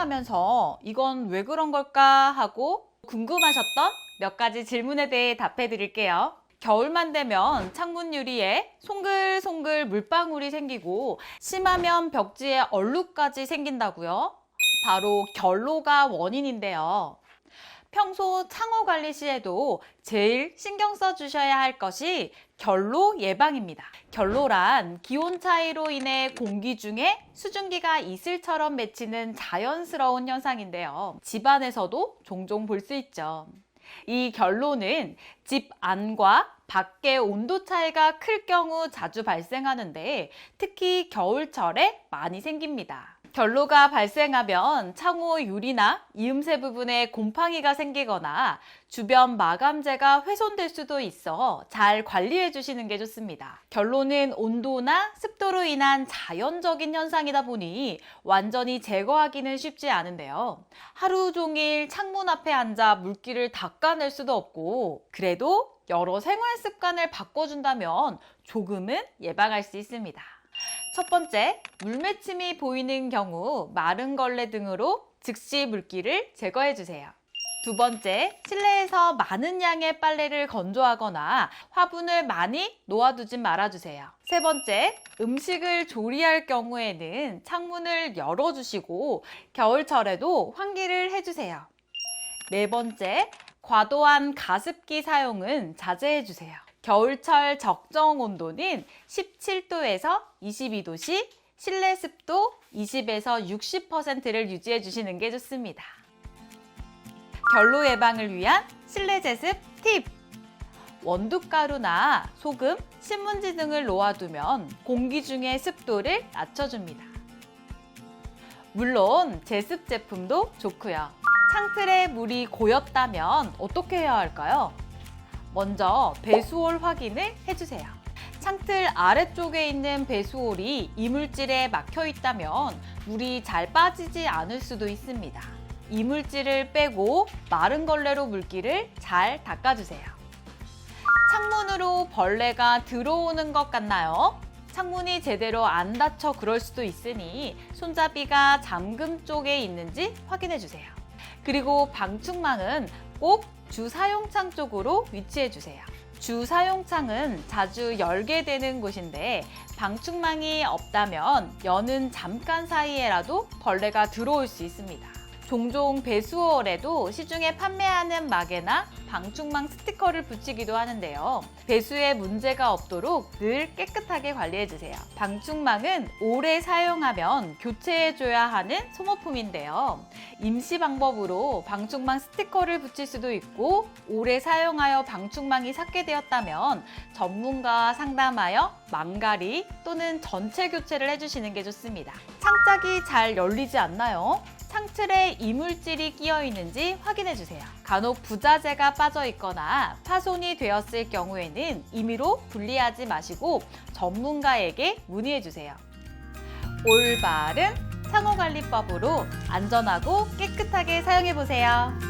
사용하면서 이건 왜 그런 걸까 하고 궁금하셨던 몇 가지 질문에 대해 답해 드릴게요. 겨울만 되면 창문 유리에 송글송글 물방울이 생기고 심하면 벽지에 얼룩까지 생긴다고요? 바로 결로가 원인인데요. 평소 창호 관리 시에도 제일 신경 써 주셔야 할 것이 결로 예방입니다. 결로란 기온 차이로 인해 공기 중에 수증기가 이슬처럼 맺히는 자연스러운 현상인데요. 집안에서도 종종 볼 수 있죠. 이 결로는 집 안과 밖의 온도 차이가 클 경우 자주 발생하는데 특히 겨울철에 많이 생깁니다. 결로가 발생하면 창호 유리나 이음새 부분에 곰팡이가 생기거나 주변 마감재가 훼손될 수도 있어 잘 관리해 주시는 게 좋습니다. 결로는 온도나 습도로 인한 자연적인 현상이다 보니 완전히 제거하기는 쉽지 않은데요. 하루 종일 창문 앞에 앉아 물기를 닦아낼 수도 없고 그래도 여러 생활 습관을 바꿔준다면 조금은 예방할 수 있습니다. 첫 번째, 물맺힘이 보이는 경우 마른 걸레 등으로 즉시 물기를 제거해 주세요. 두 번째, 실내에서 많은 양의 빨래를 건조하거나 화분을 많이 놓아두진 말아주세요. 세 번째, 음식을 조리할 경우에는 창문을 열어주시고 겨울철에도 환기를 해주세요. 네 번째, 과도한 가습기 사용은 자제해 주세요. 겨울철 적정 온도는 17도에서 22도씩 실내 습도 20에서 60%를 유지해 주시는 게 좋습니다. 결로 예방을 위한 실내 제습 팁! 원두가루나 소금, 신문지 등을 놓아두면 공기 중의 습도를 낮춰줍니다. 물론 제습 제품도 좋고요. 창틀에 물이 고였다면 어떻게 해야 할까요? 먼저 배수홀 확인을 해주세요. 창틀 아래쪽에 있는 배수홀이 이물질에 막혀 있다면 물이 잘 빠지지 않을 수도 있습니다. 이물질을 빼고 마른 걸레로 물기를 잘 닦아주세요. 창문으로 벌레가 들어오는 것 같나요? 창문이 제대로 안 닫혀 그럴 수도 있으니 손잡이가 잠금 쪽에 있는지 확인해 주세요. 그리고 방충망은 꼭 주사용창 쪽으로 위치해 주세요. 주사용창은 자주 열게 되는 곳인데 방충망이 없다면 여는 잠깐 사이에라도 벌레가 들어올 수 있습니다. 종종 배수월에도 시중에 판매하는 막에나 방충망 스티커를 붙이기도 하는데요. 배수에 문제가 없도록 늘 깨끗하게 관리해주세요. 방충망은 오래 사용하면 교체해줘야 하는 소모품인데요. 임시 방법으로 방충망 스티커를 붙일 수도 있고 오래 사용하여 방충망이 삭게 되었다면 전문가와 상담하여 망가리 또는 전체 교체를 해주시는 게 좋습니다. 창짝이 잘 열리지 않나요? 창틀에 이물질이 끼어 있는지 확인해 주세요. 간혹 부자재가 빠져 있거나 파손이 되었을 경우에는 임의로 분리하지 마시고 전문가에게 문의해 주세요. 올바른 창호관리법으로 안전하고 깨끗하게 사용해 보세요.